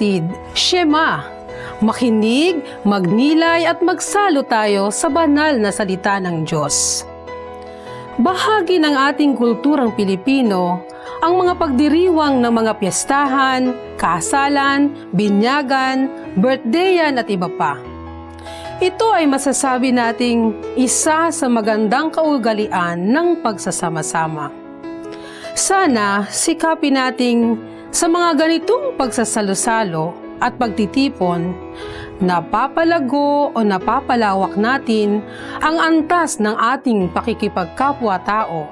kapatid, Shema, makinig, magnilay at magsalo tayo sa banal na salita ng Diyos. Bahagi ng ating kulturang Pilipino ang mga pagdiriwang ng mga piyestahan, kasalan, binyagan, birthdayan at iba pa. Ito ay masasabi nating isa sa magandang kaugalian ng pagsasama-sama. Sana sikapin nating sa mga ganitong pagsasalo-salo at pagtitipon, napapalago o napapalawak natin ang antas ng ating pakikipagkapwa-tao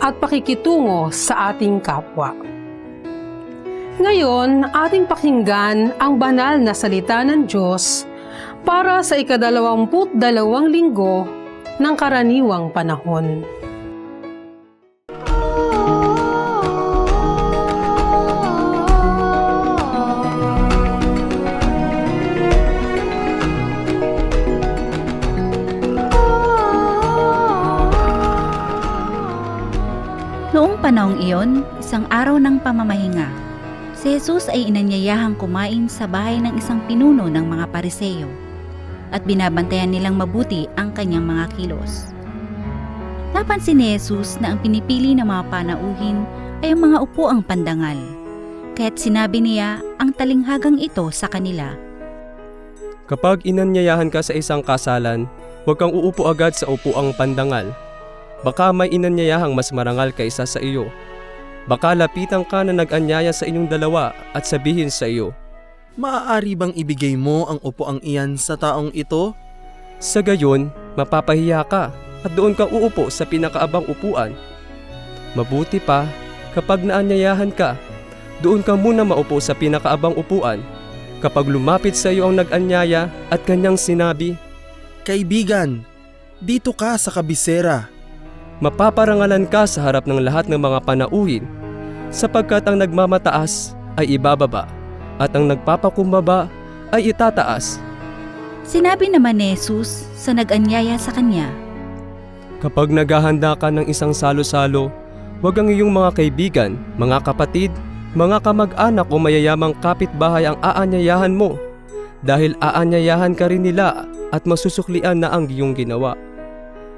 at pakikitungo sa ating kapwa. Ngayon, ating pakinggan ang banal na salita ng Diyos para sa ikadalawamput dalawang linggo ng karaniwang panahon. Panahong iyon, isang araw ng pamamahinga, si Jesus ay inanyayahang kumain sa bahay ng isang pinuno ng mga pariseyo at binabantayan nilang mabuti ang kanyang mga kilos. Napansin ni Jesus na ang pinipili ng mga panauhin ay ang mga upuang pandangal, kaya't sinabi niya ang talinghagang ito sa kanila. Kapag inanyayahan ka sa isang kasalan, huwag kang uupo agad sa upuang pandangal. Baka may inanyayahang mas marangal kaysa sa iyo. Baka lapitan ka na nag-anyaya sa inyong dalawa at sabihin sa iyo, Maaari bang ibigay mo ang upuang iyan sa taong ito? Sa gayon, mapapahiya ka at doon ka uupo sa pinakaabang upuan. Mabuti pa, kapag naanyayahan ka, doon ka muna maupo sa pinakaabang upuan. Kapag lumapit sa iyo ang nag-anyaya at kanyang sinabi, Kaibigan, dito ka sa kabisera. Mapaparangalan ka sa harap ng lahat ng mga panauhin, sapagkat ang nagmamataas ay ibababa, at ang nagpapakumbaba ay itataas. Sinabi naman ni Jesus sa nag-anyaya sa kanya, Kapag naghahanda ka ng isang salo-salo, huwag ang iyong mga kaibigan, mga kapatid, mga kamag-anak o mayayamang kapitbahay ang aanyayahan mo, dahil aanyayahan ka rin nila at masusuklian na ang iyong ginawa.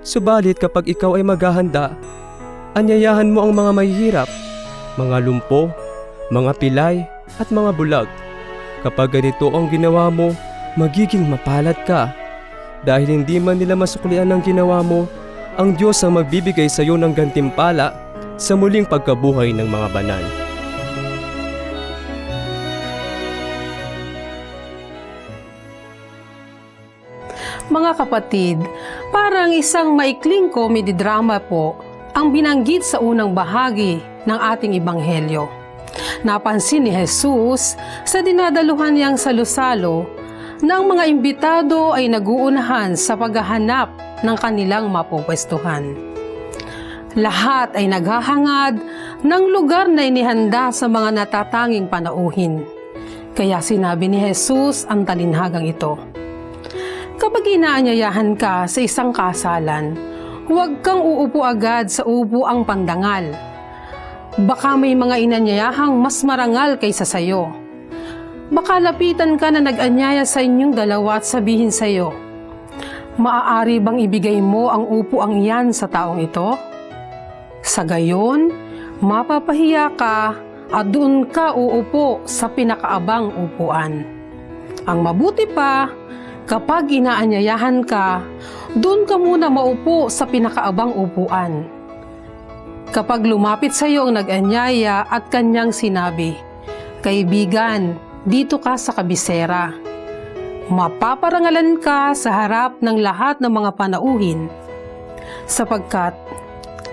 Subalit kapag ikaw ay maghahanda, anyayahan mo ang mga mahihirap, mga lumpo, mga pilay at mga bulag. Kapag ganito ang ginawa mo, magiging mapalad ka. Dahil hindi man nila masuklian ang ginawa mo, ang Diyos ang magbibigay sa iyo ng gantimpala sa muling pagkabuhay ng mga banal. Mga kapatid, parang isang maikling comedy drama po ang binanggit sa unang bahagi ng ating ibanghelyo. Napansin ni Jesus sa dinadaluhan niyang salusalo na ang mga imbitado ay naguunahan sa paghahanap ng kanilang mapupwestuhan. Lahat ay naghahangad ng lugar na inihanda sa mga natatanging panauhin. Kaya sinabi ni Jesus ang talinhagang ito. Kapag inaanyayahan ka sa isang kasalan, huwag kang uupo agad sa upo ang pandangal. Baka may mga inanyayahang mas marangal kaysa sayo. Baka lapitan ka na nag-anyaya sa inyong dalawa at sabihin sa'yo, Maaari bang ibigay mo ang upo ang iyan sa taong ito? Sa gayon, mapapahiya ka at doon ka uupo sa pinakaabang upuan. Ang mabuti pa, kapag inaanyayahan ka, doon ka muna maupo sa pinakaabang upuan. Kapag lumapit sa iyo ang nag-anyaya at kanyang sinabi, Kaibigan, dito ka sa kabisera. Mapaparangalan ka sa harap ng lahat ng mga panauhin, sapagkat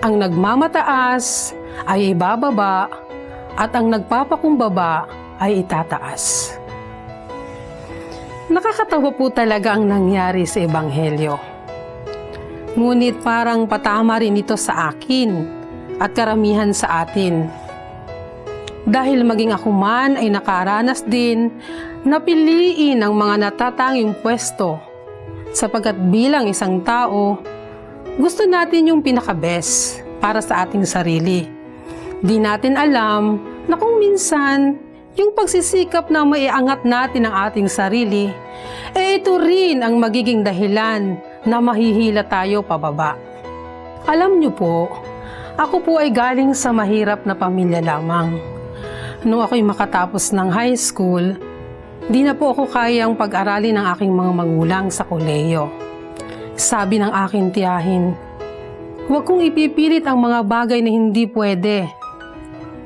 ang nagmamataas ay ibababa at ang nagpapakumbaba ay itataas. Nakakatawa po talaga ang nangyari sa Ebanghelyo. Ngunit parang patama rin ito sa akin at karamihan sa atin. Dahil maging ako man ay nakaranas din na piliin ang mga natatanging pwesto sapagkat bilang isang tao, gusto natin yung pinakabes para sa ating sarili. Di natin alam na kung minsan yung pagsisikap na maiangat natin ang ating sarili, eh ito rin ang magiging dahilan na mahihila tayo pababa. Alam niyo po, ako po ay galing sa mahirap na pamilya lamang. Nung ako'y makatapos ng high school, di na po ako kayang pag-aralin ng aking mga magulang sa koleyo. Sabi ng aking tiyahin, huwag kong ipipilit ang mga bagay na hindi pwede.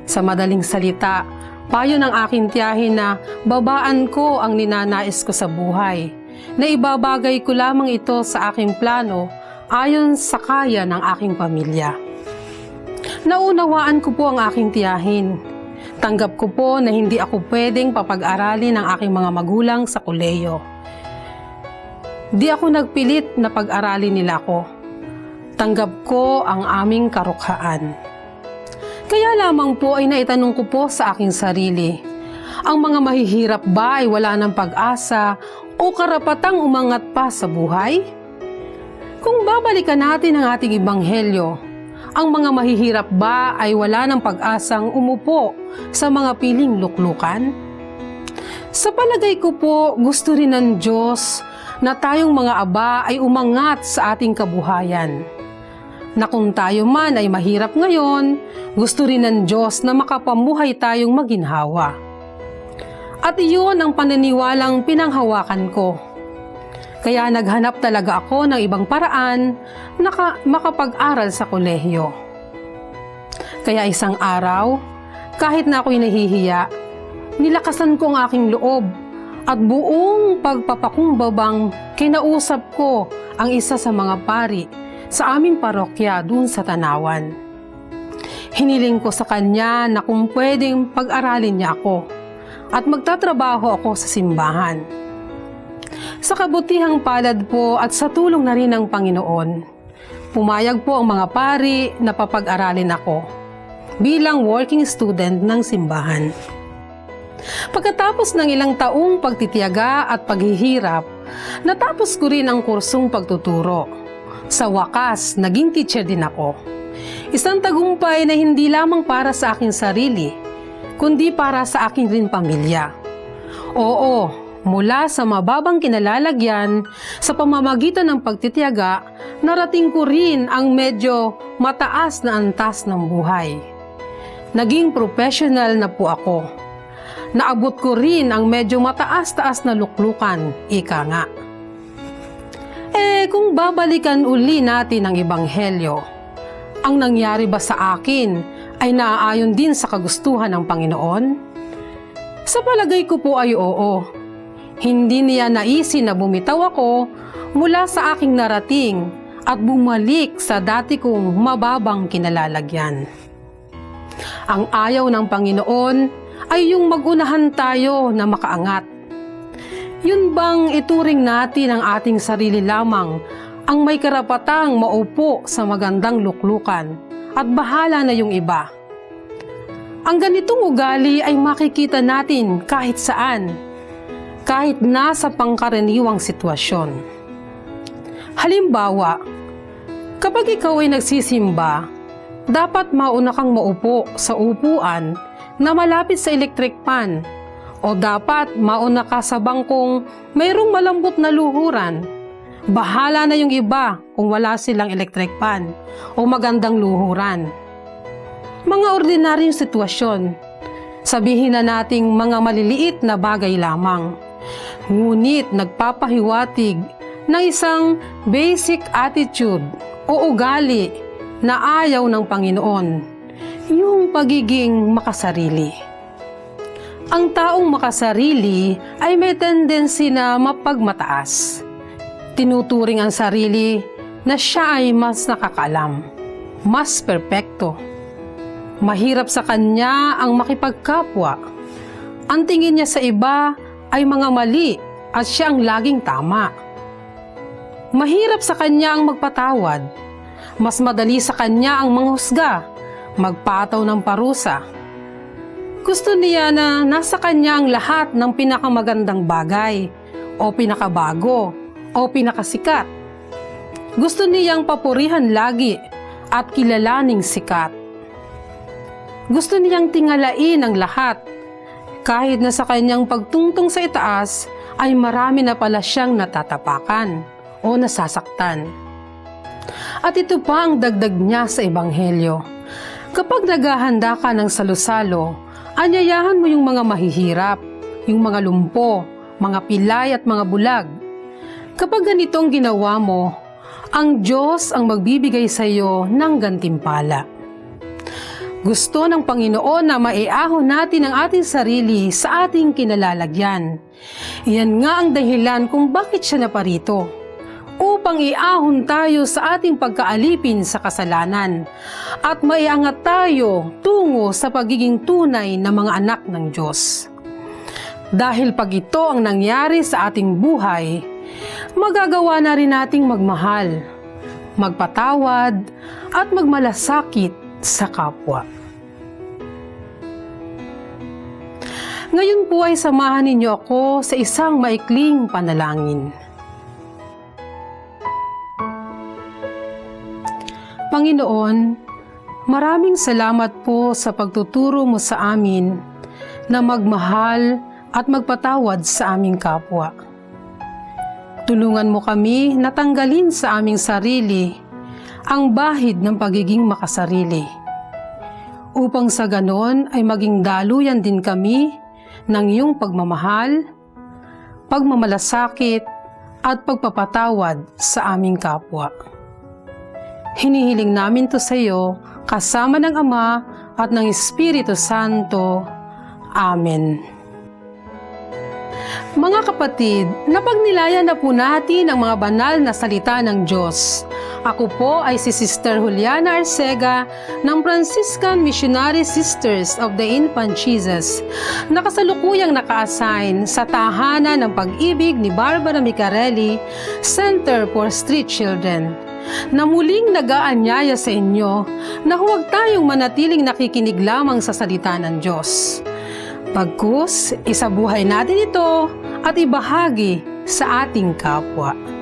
Sa madaling salita, payo ng aking tiyahin na babaan ko ang ninanais ko sa buhay, na ibabagay ko lamang ito sa aking plano ayon sa kaya ng aking pamilya. Naunawaan ko po ang aking tiyahin. Tanggap ko po na hindi ako pwedeng papag-aralin ng aking mga magulang sa koleyo. Di ako nagpilit na pag-aralin nila ako. Tanggap ko ang aming karukhaan. Kaya lamang po ay naitanong ko po sa aking sarili, ang mga mahihirap ba ay wala ng pag-asa o karapatang umangat pa sa buhay? Kung babalikan natin ang ating ibanghelyo, ang mga mahihirap ba ay wala ng pag-asang umupo sa mga piling luklukan? Sa palagay ko po, gusto rin ng Diyos na tayong mga aba ay umangat sa ating kabuhayan. Na kung tayo man ay mahirap ngayon, gusto rin ng Diyos na makapamuhay tayong maginhawa. At iyon ang paniniwalang pinanghawakan ko. Kaya naghanap talaga ako ng ibang paraan na ka- makapag-aral sa kolehiyo. Kaya isang araw, kahit na ako'y nahihiya, nilakasan ko ang aking loob at buong pagpapakumbabang kinausap ko ang isa sa mga pari sa aming parokya dun sa Tanawan. Hiniling ko sa kanya na kung pwedeng pag-aralin niya ako at magtatrabaho ako sa simbahan. Sa kabutihang palad po at sa tulong na rin ng Panginoon, pumayag po ang mga pari na papag-aralin ako bilang working student ng simbahan. Pagkatapos ng ilang taong pagtitiyaga at paghihirap, natapos ko rin ang kursong pagtuturo. Sa wakas, naging teacher din ako. Isang tagumpay na hindi lamang para sa aking sarili, kundi para sa aking rin pamilya. Oo, mula sa mababang kinalalagyan, sa pamamagitan ng pagtitiyaga, narating ko rin ang medyo mataas na antas ng buhay. Naging professional na po ako. Naabot ko rin ang medyo mataas-taas na luklukan, ika nga. Eh, kung babalikan uli natin ang Ebanghelyo, ang nangyari ba sa akin ay naaayon din sa kagustuhan ng Panginoon? Sa palagay ko po ay oo. Hindi niya naisin na bumitaw ako mula sa aking narating at bumalik sa dati kong mababang kinalalagyan. Ang ayaw ng Panginoon ay yung magunahan tayo na makaangat. Yun bang ituring natin ang ating sarili lamang ang may karapatang maupo sa magandang luklukan at bahala na yung iba. Ang ganitong ugali ay makikita natin kahit saan, kahit nasa pangkaraniwang sitwasyon. Halimbawa, kapag ikaw ay nagsisimba, dapat mauna kang maupo sa upuan na malapit sa electric pan o dapat mauna ka sa bangkong mayroong malambot na luhuran. Bahala na yung iba kung wala silang electric pan o magandang luhuran. Mga ordinaryong sitwasyon, sabihin na nating mga maliliit na bagay lamang. Ngunit nagpapahiwatig ng isang basic attitude o ugali na ayaw ng Panginoon, yung pagiging makasarili. Ang taong makasarili ay may tendency na mapagmataas. Tinuturing ang sarili na siya ay mas nakakalam, mas perpekto. Mahirap sa kanya ang makipagkapwa. Ang tingin niya sa iba ay mga mali at siya ang laging tama. Mahirap sa kanya ang magpatawad. Mas madali sa kanya ang manghusga, magpataw ng parusa. Gusto niya na nasa kanya ang lahat ng pinakamagandang bagay o pinakabago o pinakasikat. Gusto niyang papurihan lagi at kilalaning sikat. Gusto niyang tingalain ang lahat. Kahit na sa kanyang pagtungtong sa itaas ay marami na pala siyang natatapakan o nasasaktan. At ito pa ang dagdag niya sa Ebanghelyo. Kapag naghahanda ka ng salusalo, anyayahan mo yung mga mahihirap, yung mga lumpo, mga pilay at mga bulag. Kapag ganitong ginawa mo, ang Diyos ang magbibigay sa iyo ng gantimpala. Gusto ng Panginoon na maiahon natin ang ating sarili sa ating kinalalagyan. Iyan nga ang dahilan kung bakit siya naparito. Upang iahon tayo sa ating pagkaalipin sa kasalanan at maiangat tayo tungo sa pagiging tunay na mga anak ng Diyos. Dahil pag ito ang nangyari sa ating buhay, magagawa na rin nating magmahal, magpatawad, at magmalasakit sa kapwa. Ngayon po ay samahan ninyo ako sa isang maikling panalangin. Panginoon, maraming salamat po sa pagtuturo mo sa amin na magmahal at magpatawad sa aming kapwa. Tulungan mo kami na tanggalin sa aming sarili ang bahid ng pagiging makasarili. Upang sa ganon ay maging daluyan din kami ng iyong pagmamahal, pagmamalasakit at pagpapatawad sa aming kapwa. Hinihiling namin to sa iyo kasama ng Ama at ng Espiritu Santo. Amen. Mga kapatid, napagnilayan na po natin ang mga banal na salita ng Diyos. Ako po ay si Sister Juliana Arcega ng Franciscan Missionary Sisters of the Infant Jesus na kasalukuyang naka-assign sa tahanan ng pag-ibig ni Barbara Micarelli Center for Street Children na muling nag-aanyaya sa inyo na huwag tayong manatiling nakikinig lamang sa salita ng Diyos. Pagkus, isabuhay natin ito at ibahagi sa ating kapwa.